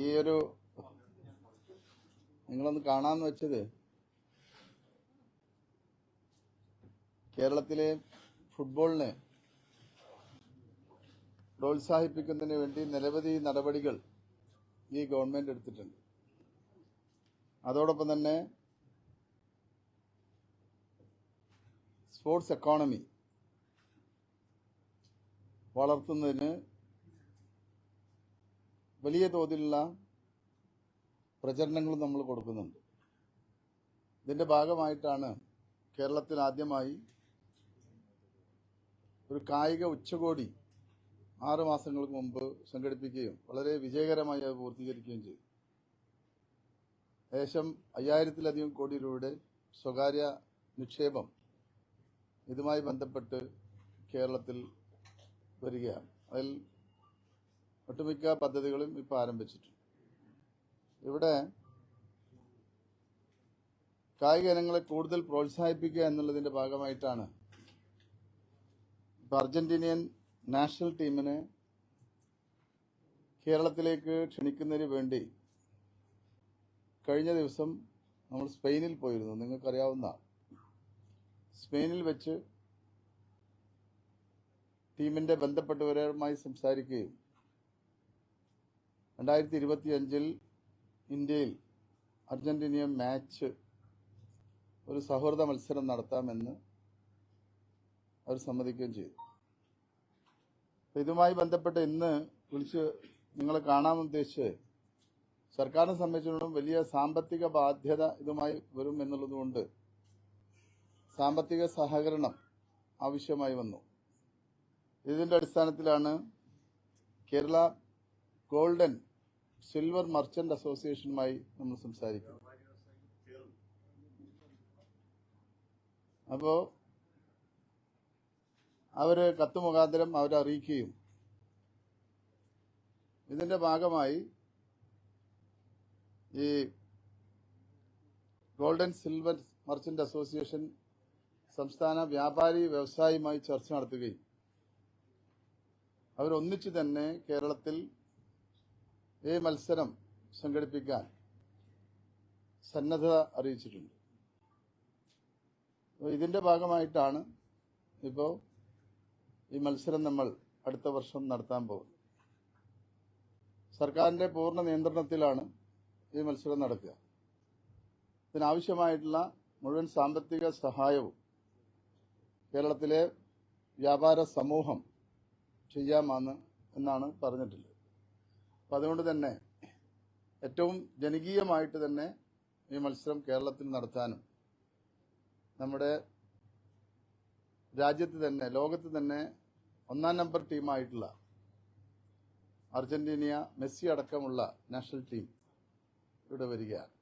ഈ ഒരു നിങ്ങളൊന്ന് കാണാന്ന് വെച്ചത് കേരളത്തിലെ ഫുട്ബോളിനെ പ്രോത്സാഹിപ്പിക്കുന്നതിന് വേണ്ടി നിരവധി നടപടികൾ ഈ ഗവൺമെന്റ് എടുത്തിട്ടുണ്ട്. അതോടൊപ്പം തന്നെ സ്പോർട്സ് എക്കോണമി വളർത്തുന്നതിന് വലിയ തോതിലുള്ള പ്രചരണങ്ങൾ നമ്മൾ കൊടുക്കുന്നുണ്ട്. ഇതിന്റെ ഭാഗമായിട്ടാണ് കേരളത്തിൽ ആദ്യമായി ഒരു കായിക ഉച്ചകോടി ആറ് മാസങ്ങൾക്ക് മുമ്പ് സംഘടിപ്പിക്കുകയും വളരെ വിജയകരമായി അത് പൂർത്തീകരിക്കുകയും ചെയ്തു. ഏകദേശം അയ്യായിരത്തിലധികം കോടി രൂപയുടെ സ്വകാര്യ നിക്ഷേപം ഇതുമായി ബന്ധപ്പെട്ട് കേരളത്തിൽ വരികയാണ്. അതിൽ ഒട്ടുമിക്ക പദ്ധതികളും ഇപ്പോൾ ആരംഭിച്ചിട്ടുണ്ട്. ഇവിടെ കായിക ഇനങ്ങളെ കൂടുതൽ പ്രോത്സാഹിപ്പിക്കുക എന്നുള്ളതിന്റെ ഭാഗമായിട്ടാണ് ഇപ്പൊ അർജന്റീനിയൻ നാഷണൽ ടീമിനെ കേരളത്തിലേക്ക് ക്ഷണിക്കുന്നതിന് വേണ്ടി കഴിഞ്ഞ ദിവസം നമ്മൾ സ്പെയിനിൽ പോയിരുന്നു. നിങ്ങൾക്കറിയാവുന്ന സ്പെയിനിൽ വെച്ച് ടീമിന്റെ ബന്ധപ്പെട്ടവരുമായി സംസാരിക്കുകയും രണ്ടായിരത്തി ഇരുപത്തി അഞ്ചിൽ ഇന്ത്യയിൽ അർജന്റീനിയ മാച്ച് ഒരു സൗഹൃദ മത്സരം നടത്താമെന്ന് അവർ സമ്മതിക്കുകയും ചെയ്തു. ഇതുമായി ബന്ധപ്പെട്ട് ഇന്ന് വിളിച്ച് നിങ്ങളെ കാണാമെന്ന് ഉദ്ദേശിച്ച് സർക്കാരിനെ സംബന്ധിച്ചിടത്തോളം വലിയ സാമ്പത്തിക ബാധ്യത ഇതുമായി വരും എന്നുള്ളതുകൊണ്ട് സാമ്പത്തിക സഹകരണം ആവശ്യമായി വന്നു. ഇതിന്റെ അടിസ്ഥാനത്തിലാണ് കേരള ഗോൾഡൻ സിൽവർ മർച്ചന്റ് അസോസിയേഷനുമായി നമ്മൾ സംസാരിക്കും. അപ്പോ അവർ കത്ത് മുഖാന്തരം അവരെ അറിയിക്കുകയും ഇതിന്റെ ഭാഗമായി ഈ ഗോൾഡൻ സിൽവർ മർച്ചന്റ് അസോസിയേഷൻ സംസ്ഥാന വ്യാപാരി വ്യവസായിയുമായി ചർച്ച നടത്തുകയും അവരൊന്നിച്ചു തന്നെ കേരളത്തിൽ ഈ മത്സരം സംഘടിപ്പിക്കാൻ സന്നദ്ധത അറിയിച്ചിട്ടുണ്ട്. ഇതിന്റെ ഭാഗമായിട്ടാണ് ഇപ്പോൾ ഈ മത്സരം നമ്മൾ അടുത്ത വർഷം നടത്താൻ പോകുന്നത്. സർക്കാരിന്റെ പൂർണ നിയന്ത്രണത്തിലാണ് ഈ മത്സരം നടക്കുക. ഇതിനാവശ്യമായിട്ടുള്ള മുഴുവൻ സാമ്പത്തിക സഹായവും കേരളത്തിലെ വ്യാപാര സമൂഹം ചെയ്യാമെന്ന് എന്നാണ് പറഞ്ഞിട്ടുള്ളത്. അപ്പം അതുകൊണ്ട് തന്നെ ഏറ്റവും ജനകീയമായിട്ട് തന്നെ ഈ മത്സരം കേരളത്തിൽ നടത്താനും നമ്മുടെ രാജ്യത്ത് തന്നെ ലോകത്ത് തന്നെ ഒന്നാം നമ്പർ ടീമായിട്ടുള്ള അർജന്റീനിയ മെസ്സി അടക്കമുള്ള നാഷണൽ ടീം ഇവിടെ വരികയാണ്.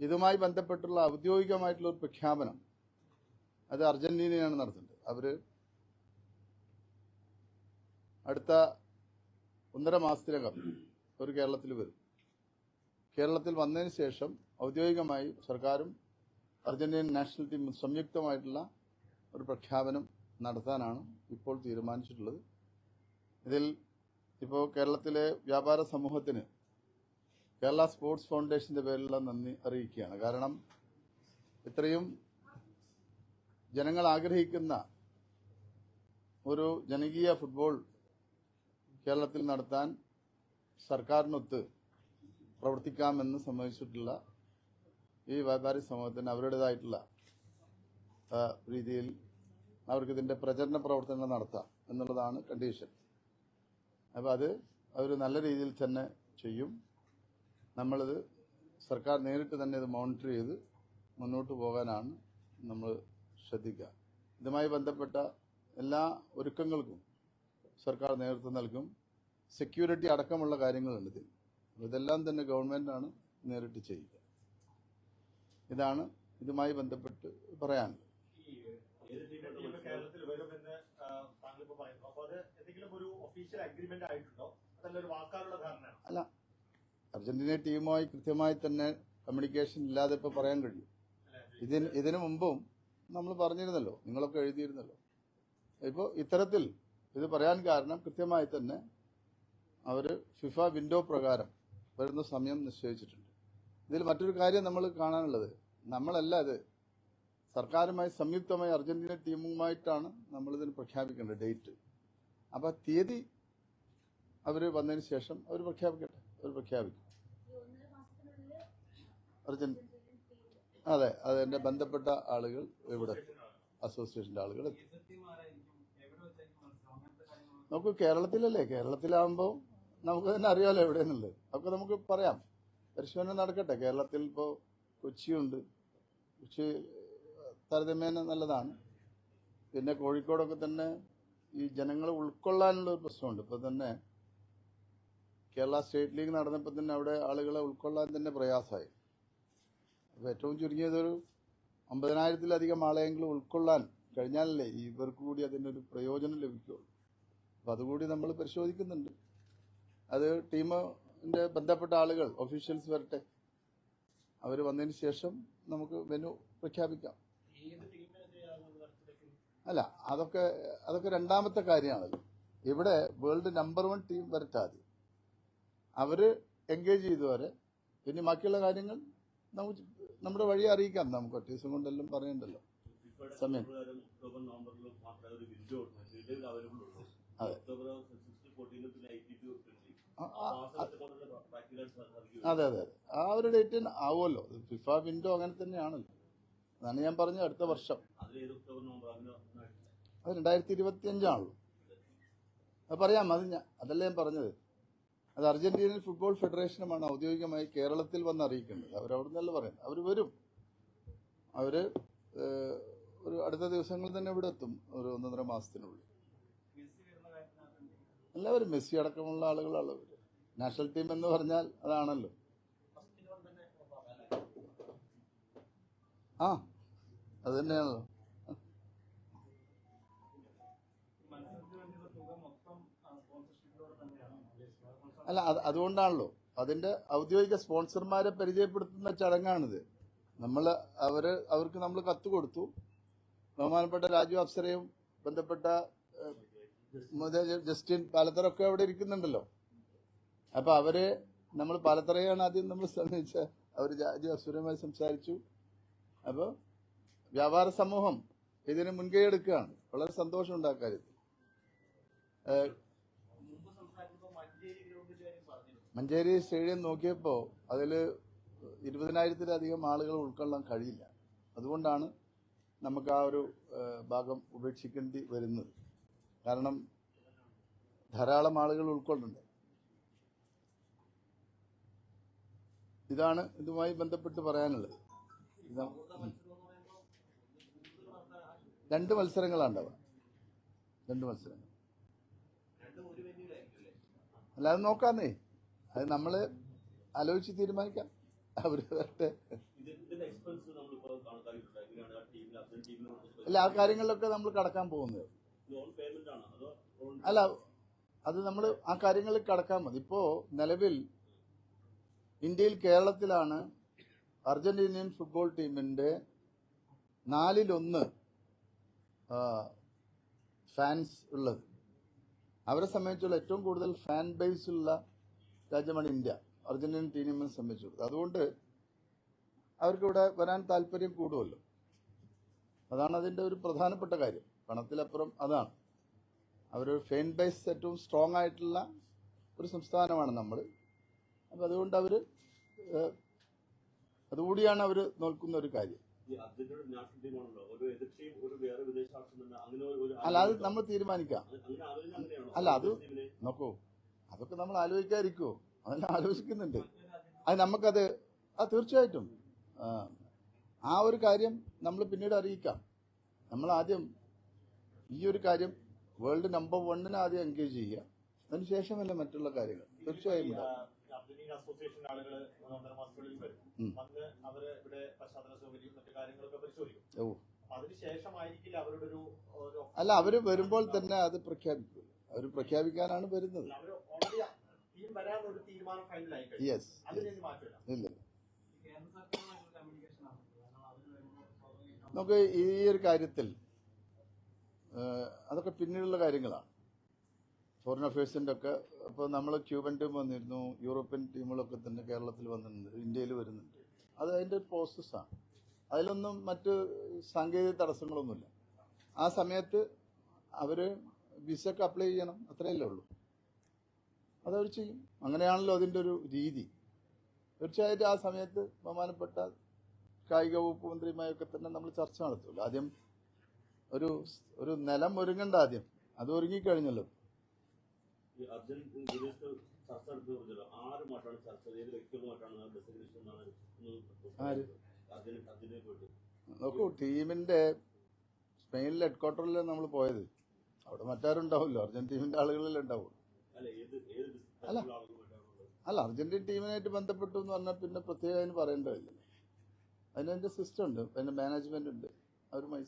ഇതുമായി ബന്ധപ്പെട്ടുള്ള ഔദ്യോഗികമായിട്ടുള്ള ഒരു പ്രഖ്യാപനം അത് അർജന്റീനയാണ് നടത്തുന്നത്. അവർ അടുത്ത ഒന്നര മാസത്തിനകം ഒരു കേരളത്തിൽ വരും. കേരളത്തിൽ വന്നതിന് ശേഷം ഔദ്യോഗികമായി സർക്കാരും അർജന്റീൻ നാഷണൽ ടീമും സംയുക്തമായിട്ടുള്ള ഒരു പ്രഖ്യാപനം നടത്താനാണ് ഇപ്പോൾ തീരുമാനിച്ചിട്ടുള്ളത്. ഇതിൽ ഇപ്പോൾ കേരളത്തിലെ വ്യാപാര സമൂഹത്തിന് കേരള സ്പോർട്സ് ഫൗണ്ടേഷന്റെ പേരിലുള്ള നന്ദി അറിയിക്കുകയാണ്. കാരണം ഇത്രയും ജനങ്ങൾ ആഗ്രഹിക്കുന്ന ഒരു ജനകീയ ഫുട്ബോൾ കേരളത്തിൽ നടത്താൻ സർക്കാരിനൊത്ത് പ്രവർത്തിക്കാമെന്ന് സമ്മതിച്ചിട്ടുള്ള ഈ വ്യാപാരി സമൂഹത്തിന് അവരുടേതായിട്ടുള്ള രീതിയിൽ അവർക്ക് ഇതിന്റെ പ്രചരണ പ്രവർത്തനങ്ങൾ നടത്താം എന്നുള്ളതാണ് കണ്ടീഷൻ അപ്പോൾ അത് അവർ നല്ല രീതിയിൽ തന്നെ ചെയ്യും. നമ്മളിത് സർക്കാർ നേരിട്ട് തന്നെ ഇത് മോണിറ്റർ ചെയ്ത് മുന്നോട്ട് പോകാനാണ് നമ്മൾ ശ്രദ്ധിക്കുക. ഇതുമായി ബന്ധപ്പെട്ട എല്ലാ ഒരുക്കങ്ങൾക്കും സർക്കാർ നേതൃത്വം നൽകും. സെക്യൂരിറ്റി അടക്കമുള്ള കാര്യങ്ങളുണ്ട് ഇതിൽ. ഇതെല്ലാം തന്നെ ഗവൺമെന്റാണ് നേരിട്ട് ചെയ്യുക. ഇതാണ് ഇതുമായി ബന്ധപ്പെട്ട് പറയാനുള്ളത് ഇപ്പോ അല്ല അർജന്റീന ടീമുമായി കൃത്യമായി തന്നെ കമ്മ്യൂണിക്കേഷൻ ഇല്ലാതെ ഇപ്പോൾ പറയാൻ കഴിയും. ഇതിന് ഇതിനു മുമ്പും നമ്മൾ പറഞ്ഞിരുന്നല്ലോ നിങ്ങളൊക്കെ എഴുതിയിരുന്നല്ലോ. ഇപ്പോൾ ഇത്തരത്തിൽ ഇത് പറയാൻ കാരണം കൃത്യമായി തന്നെ അവർ ഫിഫ വിൻഡോ പ്രകാരം വരുന്ന സമയം നിശ്ചയിച്ചിട്ടുണ്ട്. ഇതിൽ മറ്റൊരു കാര്യം നമ്മൾ കാണാനുള്ളത്. നമ്മളല്ല ഇത്. സർക്കാരുമായി സംയുക്തമായി അർജന്റീന ടീമുമായിട്ടാണ് നമ്മളിതിന് പ്രഖ്യാപിക്കേണ്ടത് ഡേറ്റ്. അപ്പോൾ തീയതി അവർ വന്നതിന് ശേഷം അവർ പ്രഖ്യാപിക്കട്ടെ. അവർ പ്രഖ്യാപിക്കും. അർജന്റ് അതെ അതെന്റെ ബന്ധപ്പെട്ട ആളുകൾ ഇവിടെ അസോസിയേഷന്റെ ആളുകൾ എത്തും നമുക്ക് കേരളത്തിലല്ലേ? കേരളത്തിലാകുമ്പോൾ നമുക്ക് തന്നെ അറിയാമല്ലോ എവിടെയെന്നുള്ളത്. അതൊക്കെ നമുക്ക് പറയാം. പരിശോധന നടക്കട്ടെ. കേരളത്തിൽ ഇപ്പോൾ കൊച്ചിയുണ്ട്. കൊച്ചി താരതമ്യേന നല്ലതാണ്. പിന്നെ കോഴിക്കോടൊക്കെ തന്നെ ഈ ജനങ്ങൾ ഉൾക്കൊള്ളാനുള്ള ഒരു പ്രശ്നമുണ്ട്. ഇപ്പോൾ തന്നെ കേരള സ്റ്റേറ്റ് ലീഗ് നടന്നപ്പോൾ തന്നെ അവിടെ ആളുകളെ ഉൾക്കൊള്ളാൻ തന്നെ പ്രയാസമായി. അപ്പോൾ ഏറ്റവും ചുരുങ്ങിയതൊരു അമ്പതിനായിരത്തിലധികം ആളെയെങ്കിലും ഉൾക്കൊള്ളാൻ കഴിഞ്ഞാലല്ലേ ഇവർക്ക് കൂടി അതിനൊരു പ്രയോജനം ലഭിക്കുകയുള്ളൂ. അപ്പോൾ അതുകൂടി നമ്മൾ പരിശോധിക്കുന്നുണ്ട്. അത് ടീമിന്റെ ബന്ധപ്പെട്ട ആളുകൾ ഒഫീഷ്യൽസ് വരട്ടെ. അവർ വന്നതിന് ശേഷം നമുക്ക് മെനു പ്രഖ്യാപിക്കാം. അല്ല അതൊക്കെ അതൊക്കെ രണ്ടാമത്തെ കാര്യമാണല്ലോ ഇവിടെ വേൾഡ് നമ്പർ വൺ ടീം വരട്ടെ ആദ്യം. അവർ എൻഗേജ് ചെയ്തവരെ പിന്നെ ബാക്കിയുള്ള കാര്യങ്ങൾ നമുക്ക് നമ്മുടെ വഴി അറിയിക്കാം. നമുക്ക് ഒറ്റീസും കൊണ്ടെല്ലാം പറയണ്ടല്ലോ. സമയം. അതെ. അതെ ആ ഒരു ഡേറ്റ് ആവുമല്ലോ. ഫിഫ വിൻഡോ അങ്ങനെ തന്നെയാണല്ലോ അതാണ് ഞാൻ പറഞ്ഞത് അടുത്ത വർഷം. അത് രണ്ടായിരത്തി ഇരുപത്തി അഞ്ചാണല്ലോ അത് പറയാം. അത് ഞാൻ അതല്ല ഞാൻ പറഞ്ഞത്. അത് അർജന്റീനൻ ഫുട്ബോൾ ഫെഡറേഷനുമാണ് ഔദ്യോഗികമായി കേരളത്തിൽ വന്ന് അറിയിക്കുന്നത് അവരവിടെ നിന്നല്ല പറയുന്നത്. അവർ വരും. അവർ ഒരു അടുത്ത ദിവസങ്ങളിൽ തന്നെ ഇവിടെ എത്തും. ഒരു ഒന്നൊന്നര മാസത്തിനുള്ളിൽ. എല്ലാവരും മെസ്സി അടക്കമുള്ള ആളുകളാണ് അവർ നാഷണൽ ടീം എന്ന് പറഞ്ഞാൽ അതാണല്ലോ. ആ അത് തന്നെയാണല്ലോ. അല്ല അത് അതുകൊണ്ടാണല്ലോ. അതിന്റെ ഔദ്യോഗിക സ്പോൺസർമാരെ പരിചയപ്പെടുത്തുന്ന ചടങ്ങാണിത്. നമ്മൾ അവർ അവർക്ക് നമ്മൾ കത്ത് കൊടുത്തു. ബഹുമാനപ്പെട്ട രാജു അപ്സരയും ബന്ധപ്പെട്ട ജസ്റ്റിൻ പാലത്തറൊക്കെ അവിടെ ഇരിക്കുന്നുണ്ടല്ലോ. അപ്പൊ അവർ നമ്മൾ പാലത്തറയാണ് ആദ്യം നമ്മൾ സമീപിച്ച അവർ ജാതി അസുരമായി സംസാരിച്ചു. അപ്പൊ വ്യാപാര സമൂഹം ഇതിന് മുൻകൈ എടുക്കുകയാണ്. വളരെ സന്തോഷമുണ്ട് ഉണ്ടാക്കാൻ മഞ്ചേരി സ്റ്റേഡിയം നോക്കിയപ്പോ അതിൽ ഇരുപതിനായിരത്തിലധികം ആളുകൾ ഉൾക്കൊള്ളാൻ കഴിയില്ല. അതുകൊണ്ടാണ് നമുക്ക് ആ ഒരു ഭാഗം ഉപേക്ഷിക്കേണ്ടി വരുന്നത്. കാരണം ധാരാളം ആളുകൾ ഉൾക്കൊള്ളുന്നുണ്ട്. ഇതാണ് ഇതുമായി ബന്ധപ്പെട്ട് പറയാനുള്ളത്. രണ്ട് മത്സരങ്ങളാണ് ഉണ്ടാവുക രണ്ട് മത്സരങ്ങൾ. അല്ലാതെ നോക്കാന്നേ. അത് നമ്മൾ ആലോചിച്ച് തീരുമാനിക്കാം. അവർ വരട്ടെ. അല്ല ആ കാര്യങ്ങളിലൊക്കെ നമ്മൾ കടക്കാൻ പോകുന്നത്. അല്ല അത് നമ്മൾ ആ കാര്യങ്ങളിൽ കടക്കാൻ മതി. ഇപ്പോ നിലവിൽ ഇന്ത്യയിൽ കേരളത്തിലാണ് അർജന്റീനിയൻ ഫുട്ബോൾ ടീമിന്റെ നാലിലൊന്ന് ഫാൻസ് ഉള്ളത്. അവരെ സംബന്ധിച്ചുള്ള ഏറ്റവും കൂടുതൽ ഫാൻ ബേസ് ഉള്ള രാജ്യമാണ് ഇന്ത്യ. അർജന്റീൻ ടീമിനെ സംബന്ധിച്ചുള്ളത് അതുകൊണ്ട് അവർക്കിവിടെ വരാൻ താല്പര്യം കൂടുമല്ലോ. അതാണ് അതിന്റെ ഒരു പ്രധാനപ്പെട്ട കാര്യം. പണത്തിലപ്പുറം അതാണ്. അവരൊരു ഫെയിൻ ബേസ് ഏറ്റവും സ്ട്രോങ് ആയിട്ടുള്ള ഒരു സംസ്ഥാനമാണ് നമ്മൾ അപ്പം അതുകൊണ്ട് അവർ അതുകൂടിയാണ് അവർ നോക്കുന്ന ഒരു കാര്യം. അല്ല അത് നമ്മൾ തീരുമാനിക്കാം. അല്ല, അത് നോക്കൂ. അതൊക്കെ നമ്മൾ ആലോചിക്കാതിരിക്കുമോ അതെല്ലാം ആലോചിക്കുന്നുണ്ട്. അത് നമുക്കത് ആ തീർച്ചയായിട്ടും. ആ ഒരു കാര്യം നമ്മൾ പിന്നീട് അറിയിക്കാം. നമ്മൾ ആദ്യം ഈ ഒരു കാര്യം വേൾഡ് നമ്പർ വണ്ണിനെ ആദ്യം എൻഗേജ് ചെയ്യുക. അതിനുശേഷമല്ല മറ്റുള്ള കാര്യങ്ങൾ. തീർച്ചയായും അസോസിയേഷൻ ആളുകൾ ഒന്നര മാസത്തിനുള്ളിൽ വരും. ഉം. വന്ന് അവർ ഇവിടെ പശ്ചാത്തല സൗകര്യം മറ്റു കാര്യങ്ങളൊക്കെ പരിശോധിക്കും. അതിനുശേഷമായിരിക്കില്ല അവരുടെ ഒരു അല്ല അവർ വരുമ്പോൾ തന്നെ അത് പ്രഖ്യാപിക്കും. അവർ പ്രഖ്യാപിക്കാനാണ് വരുന്നത്. യെസ് ഇല്ല. നമുക്ക് ഈ ഒരു കാര്യത്തിൽ അതൊക്കെ പിന്നീടുള്ള കാര്യങ്ങളാണ് ഫോറിൻ അഫയേഴ്സിന്റെ ഒക്കെ അപ്പോൾ നമ്മൾ ക്യൂബൻ ടീം വന്നിരുന്നു യൂറോപ്യൻ ടീമുകളൊക്കെ തന്നെ കേരളത്തിൽ വന്നിട്ടുണ്ട് ഇന്ത്യയിൽ വരുന്നുണ്ട്. അത് അതിന്റെ ഒരു പ്രോസസ്സാണ് അതിലൊന്നും മറ്റ് സാങ്കേതിക തടസ്സങ്ങളൊന്നുമില്ല. ആ സമയത്ത് അവർ വിസക്ക് അപ്ലൈ ചെയ്യണം അത്രയല്ലേ ഉള്ളൂ. അതവർ ചെയ്യും. അങ്ങനെയാണല്ലോ അതിന്റെ ഒരു രീതി. തീർച്ചയായിട്ടും ആ സമയത്ത് ബഹുമാനപ്പെട്ട കായിക വകുപ്പ് മന്ത്രിയുമായൊക്കെ തന്നെ നമ്മൾ ചർച്ച നടത്തുമല്ലോ. ആദ്യം ഒരു ഒരു നിലം ഒരുങ്ങണ്ട ആദ്യം. അത് ഒരുങ്ങിക്കഴിഞ്ഞല്ലോ. നോക്കൂ ടീമിന്റെ സ്പെയിനിൽ ഹെഡ് ക്വാർട്ടറിൽ നമ്മൾ പോയത്. അവിടെ മറ്റാരും ഉണ്ടാവില്ലോ അർജന്റീനിന്റെ ആളുകളല്ലേ ഉണ്ടാവും അല്ല അല്ല. അർജന്റീൻ ടീമിനായിട്ട് ബന്ധപ്പെട്ടു എന്ന് പറഞ്ഞാൽ പിന്നെ പ്രത്യേകം അതിന് പറയേണ്ടതില്ല അതിനതിന്റെ സിസ്റ്റം ഉണ്ട്. അതിന്റെ മാനേജ്മെന്റ് ഉണ്ട്. അവരുമായി